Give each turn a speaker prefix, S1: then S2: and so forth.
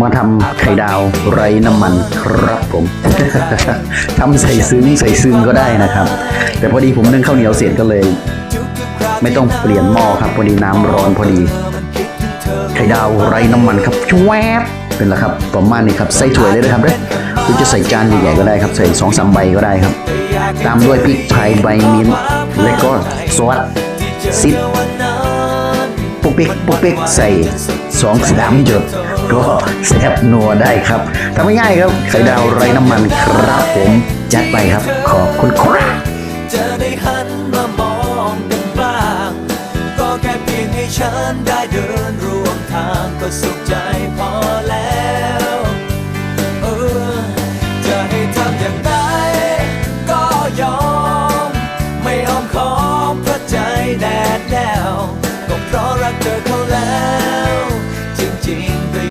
S1: มาทำไข่ดาวไร้น้ำมันครับผม ทำใส่ซึ้งใส่ซึ้งก็ได้นะครับ แต่พอดีผมนึ่งข้าวเหนียวเสร็จก็เลย ไม่ต้องเปลี่ยนหม้อครับพอดีน้ำร้อนพอดี ไข่ดาวไร้น้ำมันครับชวบเป็นละครับประมาณนี้ครับใส่ถ้วเลยนะครับเด้อหรือจะใส่จานใหญ่ๆก็ได้ครับ ใส่สองสามใบก็ได้ครับ ตามด้วยพริกไทยใบมิ้นและก็ซอสซิดปุ๊กปิ๊กปุ๊กปิ๊กใส่สองสามหยด ก็แซ่บนัวได้ครับทำง่ายๆครับไข่ดาวไร้น้ำมันครับผมจัดไปครับ ขอบคุณครับ
S2: จะได้หันมามองกันบ้างก็แค่เพียงให้ฉันได้เดินร่วมทางก็สุขใจพอแล้วเออจะให้ทำอย่างไรก็ยอม ไม่อ้อมขอมเพราะใจแน่แน่วก็เพราะรักเธอเขาแล้ว